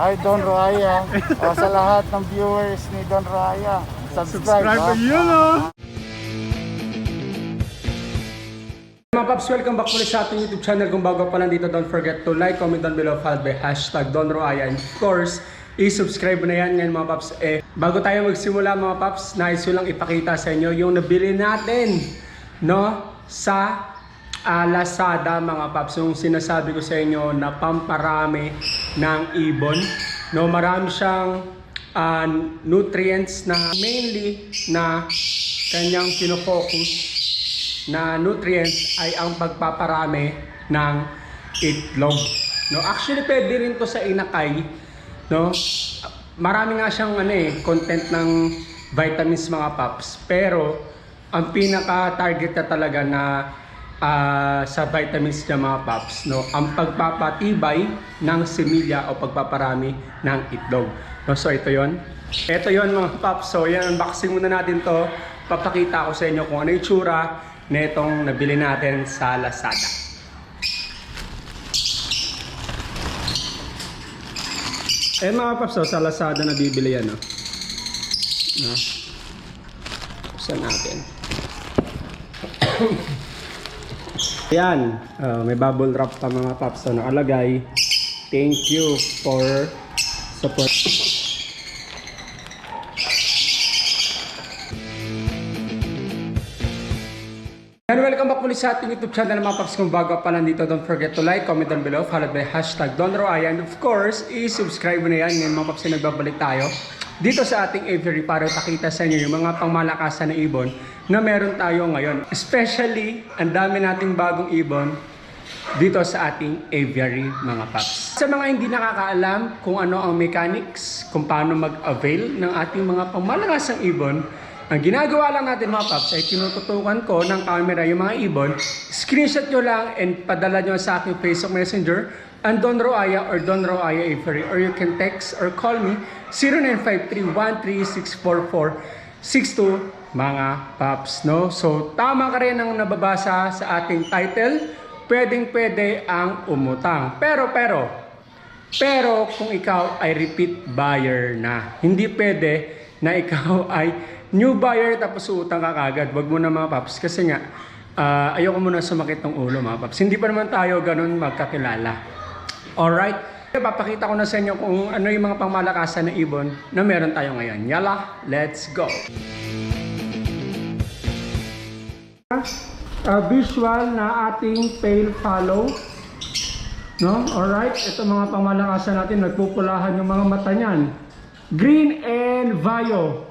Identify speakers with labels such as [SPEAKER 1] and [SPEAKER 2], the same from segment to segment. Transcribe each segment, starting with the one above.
[SPEAKER 1] Hi Don Raya. o, sa lahat ng viewers ni Don Raya, subscribe.
[SPEAKER 2] Subscribe to yun, oh. Mga Paps, welcome back ulit sa ating YouTube channel. Kung bago pa lang dito, don't forget to like, comment down below, followed by hashtag Don Roaya. And of course, i-subscribe na yan ngayon mga Paps. Eh, bago tayo magsimula mga Paps, nais ko lang ipakita sa inyo yung nabili natin no, sa ah, Lazada mga Paps. Yung sinasabi ko sa inyo na pamparami ng ibon. No, marami siyang ah, nutrients na mainly na kanyang pinofocus na nutrients ay ang pagpaparami ng itlog. No, actually pwede rin to sa inakay, no? Marami nga siyang ano eh, content ng vitamins mga paps, pero ang pinaka-target na talaga na ah, sa vitamins niya mga paps, no, ang pagpapatibay ng semilya o pagpaparami ng itlog. No, so ito 'yon. Ito 'yon mga paps. So yan, unboxing muna natin 'to. Papakita ko sa inyo kung ano yung tsura netong nabili natin sa Lazada. Eh mga paps, oh, sa Lazada na bibili yan. Oh. No? Buksan natin. Yan, oh, may bubble wrap pa mga paps. So, nakalagay, thank you for support. Sa ating YouTube channel mga paps. Kung bago pa lang dito, don't forget to like, comment down below, followed by hashtag Don Roaya. And of course, i-subscribe na yan. Ngayon mga paps, na nagbabalik tayo dito sa ating aviary para pakita sa inyo yung mga pangmalakasan na ibon na meron tayo ngayon. Especially, ang dami nating bagong ibon dito sa ating aviary mga paps. Sa mga hindi nakakaalam kung ano ang mechanics, kung paano mag-avail ng ating mga pangmalakasang ibon, ang ginagawa lang natin mga paps ay tinututukan ko ng camera yung mga ibon, screenshot nyo lang and padala nyo sa aking Facebook Messenger and Don Roaya or Don Roaya Avery. Or you can text or call me 0953-1364462 mga paps no? So tama ka rin ang nababasa sa ating title pwedeng pwede ang umutang. Pero pero pero kung ikaw ay repeat buyer na, hindi pwede na ikaw ay new buyer tapos utang ka kagad. Wag mo na mga paps. Kasi nga, ah, ayoko muna sumakit ng ulo mga paps. Hindi pa naman tayo ganun magkakilala. Alright? Papakita ko na sa inyo kung ano yung mga pangmalakasan ng ibon na meron tayo ngayon. Yala, let's go! Uh, visual na ating pale follow. No? Alright, ito mga pamalakasan natin, nagpupulahan yung mga mata niyan. Green and Vayo.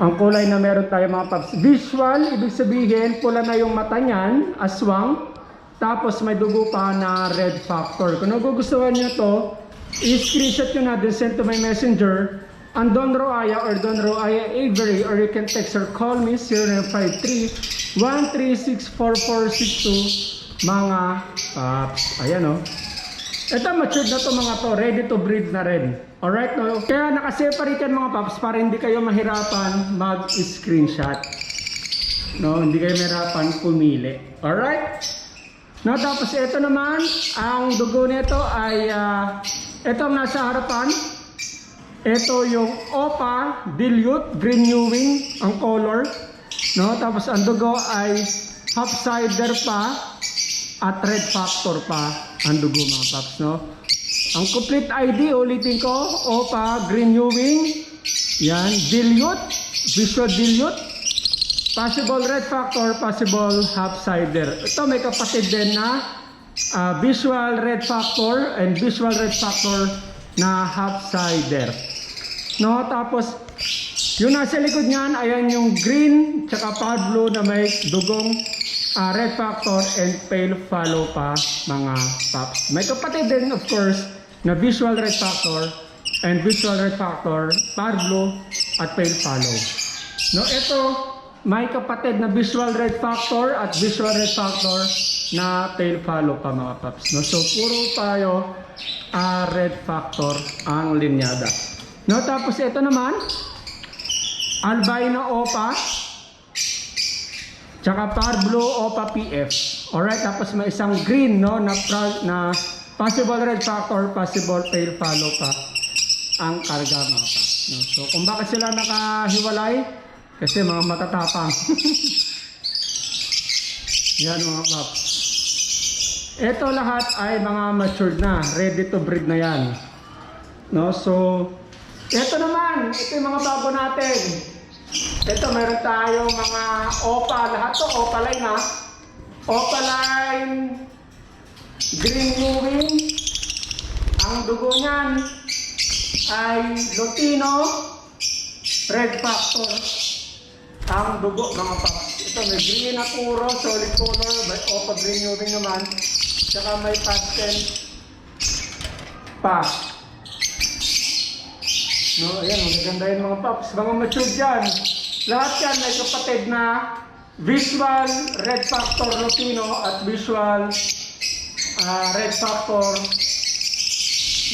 [SPEAKER 2] Ang kulay na meron tayo mga paps. Visual, ibig sabihin, pula na yung mata niyan, aswang. Tapos may dugo pa na red factor. Kung nagugustuhan niyo to, i-screenshot nyo na din, send to my messenger. Ang Don Roaya or Don Roaya Avery or you can text or call me 0953 1364462 mga paps. Ayan o. Ito matured na to mga to, ready to breed na rin. Alright no? Kaya nakaseparate yan mga paps para hindi kayo mahirapan mag-screenshot. No, hindi kayo mahirapan pumili. Alright? No, tapos ito naman, ang dugo nito ay uh, ito ang nasa harapan. Ito yung Opa Dilute Green New Wing ang color. No, tapos ang dugo ay half cider pa at red factor pa ang dugo mga paps, no? Ang complete ID, ulitin ko, Opa Green New Wing. Yan, dilute, visual dilute. Possible red factor, possible half cider. Ito may kapatid din na ah, visual red factor and visual red factor na half cider. No, tapos yung nasa likod niyan, ayan yung green tsaka pale blue na may dugong ah, red factor and pale follow pa mga paps. May kapatid din of course na visual red factor and visual red factor, pale blue at pale follow. No, ito may kapatid na visual red factor at visual red factor na tail follow pa mga paps. No? So puro tayo ah, red factor ang linyada. No, tapos ito naman albino opa tsaka Parblo Opa PF. Alright, tapos may isang green no na na possible red factor, possible fail follow pa ang karga mga paps. No? So kung bakit sila nakahiwalay, kasi mga matatapang. Yan mga paps. Ito lahat ay mga matured na, ready to breed na yan. No, so ito naman, ito yung mga bago natin. Ito meron tayong mga opa, lahat to opa line ha. Opa line green moving. Ang dugo niyan ay Lutino Red Factor. Ang dugo mga paps. Ito may green na puro, solid color, may opa green moving naman. Tsaka may pastel pa. No, ayan, magaganda yung mga paps. Mga matured yan. Lahat yan may kapatid na visual red factor Lutino at visual ah, red factor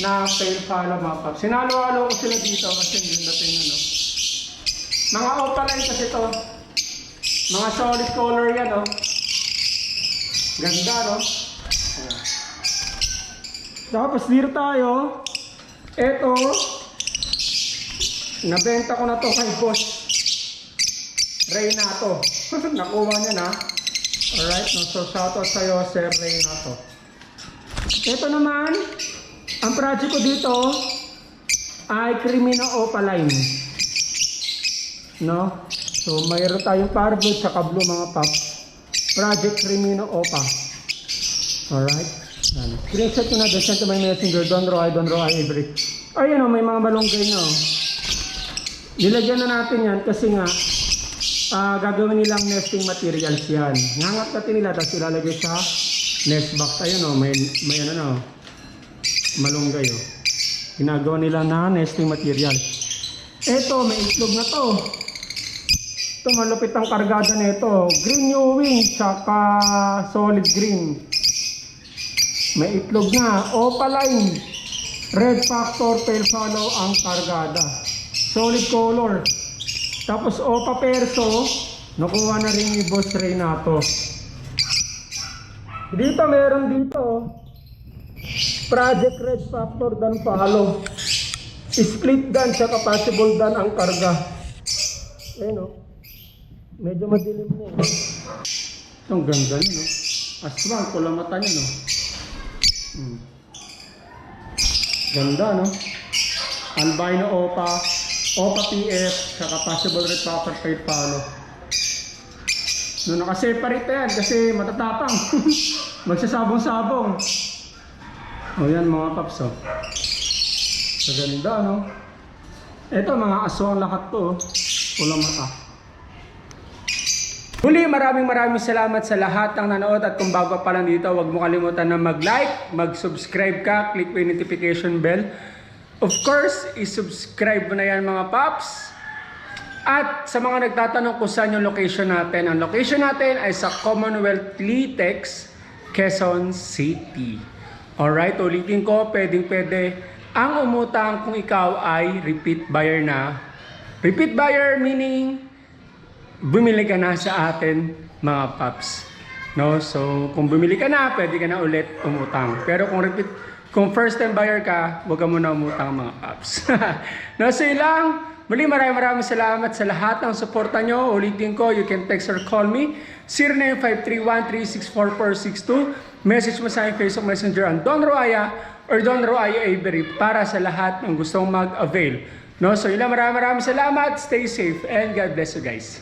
[SPEAKER 2] na fail follow mga paps. Sinalo-halo ko sila dito kasi ang ganda tingnan, no? Mga opaline kasi to. Mga solid color yan, no? Ganda, no? Ayan. Tapos dito tayo. Ito, nabenta ko na to kay boss. Reynato. Nakuha niya na. Alright, no? so shoutout sa'yo, Sir Reynato. Ito naman, ang project ko dito ay Crimino Opaline. No? So, mayroon tayong parblood sa blue mga paps. Project Crimino Opa. Alright? Yan. Screenshot ko na doon. Send to my messenger. Don Roy, Don Roy, Avery. Ayun o, may mga malunggay na o. Nilagyan na natin yan kasi nga ah gagawin nilang nesting materials yan. Ngangat natin nila tapos ilalagay sa nest box. Ayun o, may, may ano na. Malunggay o. Ginagawa nila na nesting material. Eto, may itlog na to. Ito, malupit ang kargada nito. Green new wing, tsaka solid green. May itlog na. Opaline. Red factor, pale follow ang kargada. Solid color. Tapos Opa Perso, nakuha na rin ni Boss Renato. Dito, meron dito. oh. Project Red Factor dan follow. Split gun tsaka possible gun ang karga. Ayun o. Medyo madilim na eh. Ang ganda niya, no? Aswang, pula mata niya, no? Hmm. Ganda, no? Albino Opa, Opa PF, saka possible red factor paid follow. No, nakaseparate yan kasi matatapang. Magsasabong-sabong. O yan mga paps, oh. Sa ganda, no? Ito, mga aswang lahat to, oh. Pulang mata. Huli, maraming maraming salamat sa lahat ng nanood at kung bago pa lang dito, huwag mo kalimutan na mag-like, mag-subscribe ka, click mo yung notification bell. Of course, i-subscribe mo na yan mga paps. At sa mga nagtatanong kung saan yung location natin, ang location natin ay sa Commonwealth Litex, Quezon City. Alright, ulitin ko, pwedeng pwede ang umutang kung ikaw ay repeat buyer na. Repeat buyer meaning bumili ka na sa atin mga paps. No? So, kung bumili ka na, pwede ka na ulit umutang. Pero kung repeat, kung first time buyer ka, huwag ka muna umutang mga paps. no, so lang. Muli maraming maraming salamat sa lahat ng suporta nyo. Ulitin ko, you can text or call me. 0953136442. Message mo sa aking Facebook Messenger ang Don Roaya or Don Roaya Avery para sa lahat ng gustong mag-avail. No, so yun lang, maraming maraming salamat. Stay safe and God bless you guys.